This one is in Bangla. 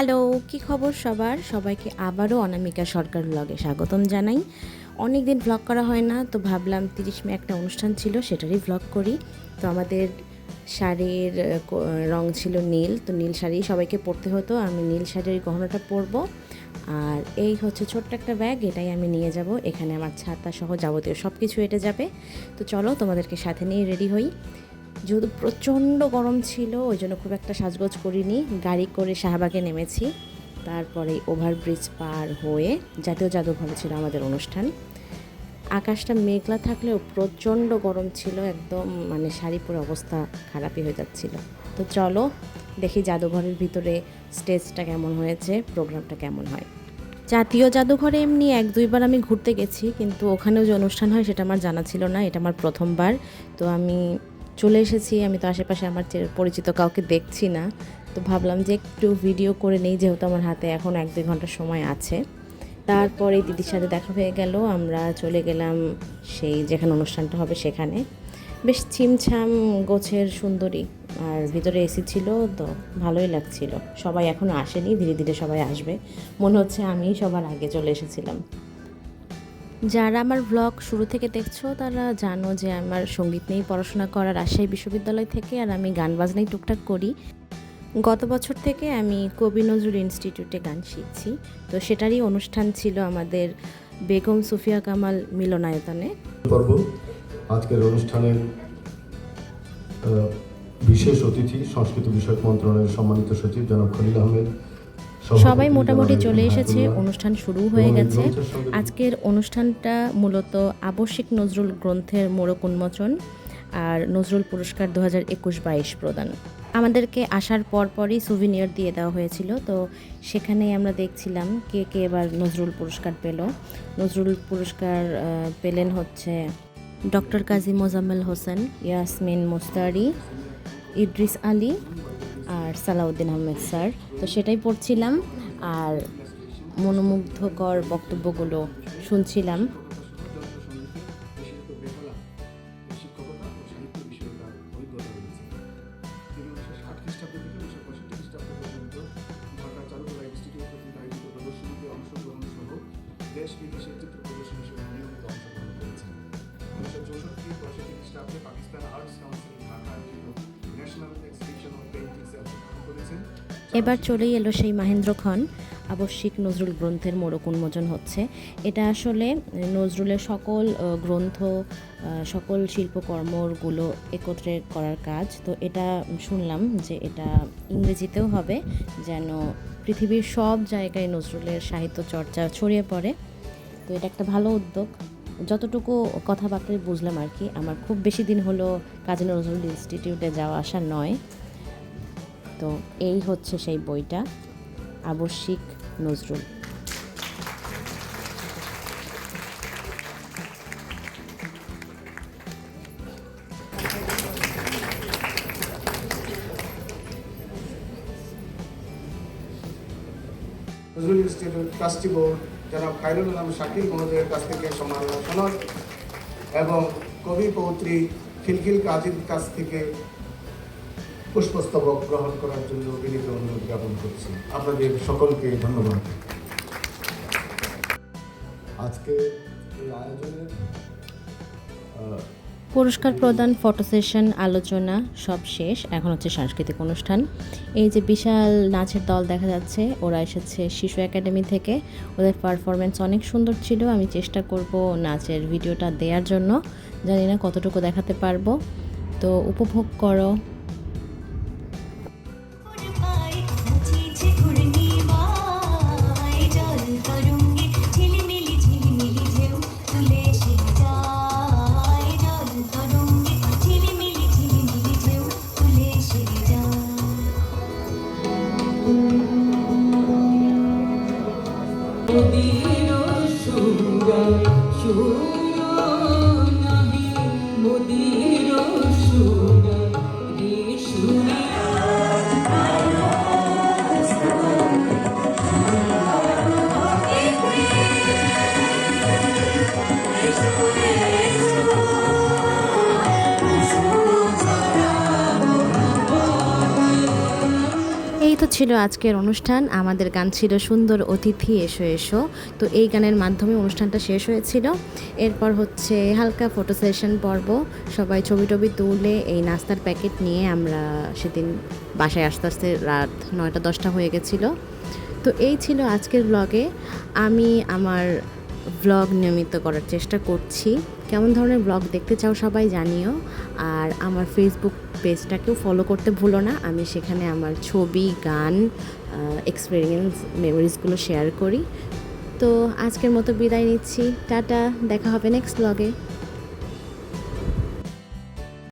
হ্যালো, কি খবর সবার? সবাইকে আবারও অনামিকা সরকার ব্লগে স্বাগতম জানাই। অনেক দিন ভ্লগ করা হয় না, তো ভাবলাম তিরিশ মে একটা অনুষ্ঠান ছিল, সেটারই ভ্লগ করি। তো আমাদের শাড়ির রং ছিল নীল, তো নীল শাড়ি সবাইকে পরতে হতো, আমি নীল শাড়ির গহনাটা পরবো। আর এই হচ্ছে ছোট্ট একটা ব্যাগ এটাই আমি নিয়ে যাব। এখানে আমার ছাতা সহ যাবতীয় সব কিছু এটা যাবে। তো চলো তোমাদেরকে সাথে নিয়ে রেডি হই। যেহেতু প্রচণ্ড গরম ছিল, ওই জন্য খুব একটা সাজগোজ করিনি। গাড়ি করে শাহবাগে নেমেছি। তারপরে ওভারব্রিজ পার হয়ে জাতীয় জাদুঘরে ছিল আমাদের অনুষ্ঠান। আকাশটা মেঘলা থাকলেও প্রচণ্ড গরম ছিল, একদম মানে শাড়ি পরে অবস্থা খারাপই হয়ে যাচ্ছিল। তো চলো, দেখি জাদুঘরের ভিতরে স্টেজটা কেমন হয়েছে, প্রোগ্রামটা কেমন হয়। জাতীয় জাদুঘরে এমনি এক দুইবার আমি ঘুরতে গেছি, কিন্তু ওখানেও যে অনুষ্ঠান হয় সেটা আমার জানা ছিল না, এটা আমার প্রথমবার। তো আমি চলে এসেছি, আমি তো আশেপাশে আমার পরিচিত কাউকে দেখছি না। তো ভাবলাম যে একটু ভিডিও করে নেই, যেহেতু আমার হাতে এখন এক দুই ঘণ্টা সময় আছে। তারপরে দিদির সাথে দেখা হয়ে গেল, আমরা চলে গেলাম সেই যেখানে অনুষ্ঠানটা হবে সেখানে। বেশ ছিমছাম, গোছের, সুন্দরী। আর ভিতরে এসি ছিল, তো ভালোই লাগছিল। সবাই এখনও আসেনি, ধীরে ধীরে সবাই আসবে। মনে হচ্ছে আমি সবার আগে চলে এসেছিলাম। যারা আমার ব্লগ শুরু থেকে দেখছ, তারা জানো যে আমার সংগীত নিয়েই পড়াশোনা করার রাজশাহী বিশ্ববিদ্যালয় থেকে আর আমি গান বাজনাই টুকটাক করি। গত বছর থেকে আমি কবি নজরুল ইনস্টিটিউটে গান শিখছি। তো সেটারই অনুষ্ঠান ছিল আমাদের বেগম সুফিয়া কামাল মিলনায়তনে। পর্ব, আজকের অনুষ্ঠানের বিশেষ অতিথি সংস্কৃত বিষয়ক মন্ত্রণালয়ের সম্মানিত সচিব জনাব খলিল আহমেদ সবাই মোটামুটি চলে এসেছে অনুষ্ঠান শুরু হয়ে গেছে। আজকের অনুষ্ঠানটা মূলত আবশ্যিক নজরুল গ্রন্থের মোড়ক উন্মোচন আর নজরুল পুরস্কার দু হাজার একুশ বাইশ প্রদান। আমাদেরকে আসার পর পরই সুভিনিয়র দিয়ে দেওয়া হয়েছিল তো সেখানেই আমরা দেখছিলাম কে কে এবার নজরুল পুরস্কার পেল। নজরুল পুরস্কার পেলেন হচ্ছে ডক্টর কাজী মোজাম্মেল হোসেন ইয়াসমিন মোস্তারি ইদ্রিস আলী সালাউদ্দিন আহমেদ স্যার। তো সেটাই পড়ছিলাম আর মনোমুগ্ধকর বক্তব্যগুলো শুনছিলাম। শিক্ষকতা ও এবার চলেই এলো সেই মাহেন্দ্র খন আবশ্যিক নজরুল গ্রন্থের মোড়ক উন্মোচন হচ্ছে। এটা আসলে নজরুলের সকল গ্রন্থ সকল শিল্পকর্মগুলো একত্রে করার কাজ। তো এটা শুনলাম যে এটা ইংরেজিতেও হবে, যেন পৃথিবীর সব জায়গায় নজরুলের সাহিত্য চর্চা ছড়িয়ে পড়ে। তো এটা একটা ভালো উদ্যোগ। যতটুকু কথাবার্তায় বুঝলাম আর কি, আমার খুব বেশি দিন হলো কাজী নজরুল ইনস্টিটিউটে যাওয়া আসা নয়। তো এই হচ্ছে সেই বইটা আবশ্যিক Nazrul. Nazrul institute trustee board জনাব খাইরুল আলম শাকিল মহোদয়ের কাছ থেকে সনদ এবং কবি পৌত্রী খিলখিল কাজীর কাছ থেকে পুষ্পস্তবক গ্রহণ করার জন্য বিনীত অনুরোধ জ্ঞাপন করছি। আপনাদের সকলকে ধন্যবাদ। আজকে এই আয়োজনের পুরস্কার প্রদান, ফটো সেশন, আলোচনা সব শেষ। এখন হচ্ছে সাংস্কৃতিক অনুষ্ঠান। এই যে বিশাল নাচের দল দেখা যাচ্ছে, ওরা এসেছে শিশু একাডেমি থেকে। ওদের পারফরমেন্স অনেক সুন্দর ছিল। আমি চেষ্টা করব নাচের ভিডিওটা দেওয়ার জন্য। জানি না কতটুকু দেখাতে পারব। তো উপভোগ করো। you. ছিল আজকের অনুষ্ঠান। আমাদের গান ছিল সুন্দর অতিথি, এসো এসো। তো এই গানের মাধ্যমে অনুষ্ঠানটা শেষ হয়েছিল। এরপর হচ্ছে হালকা ফটো সেশন পর্ব। সবাই ছবি টবি তুলে এই নাস্তার প্যাকেট নিয়ে আমরা সেদিন বাসায় আস্তে আস্তে রাত নয়টা, দশটা হয়ে গেছিল। তো এই ছিল আজকের ব্লগে আমি আমার ব্লগ নিয়মিত করার চেষ্টা করছি। কেমন ধরনের ব্লগ দেখতে চাও সবাই জানিও। আর আমার ফেসবুক পেজটাকেও ফলো করতে ভুলো না। আমি সেখানে আমার ছবি, গান এক্সপিরিয়েন্স মেমোরিজগুলো শেয়ার করি। তো আজকের মতো বিদায় নিচ্ছি। টাটা, দেখা হবে নেক্সট ব্লগে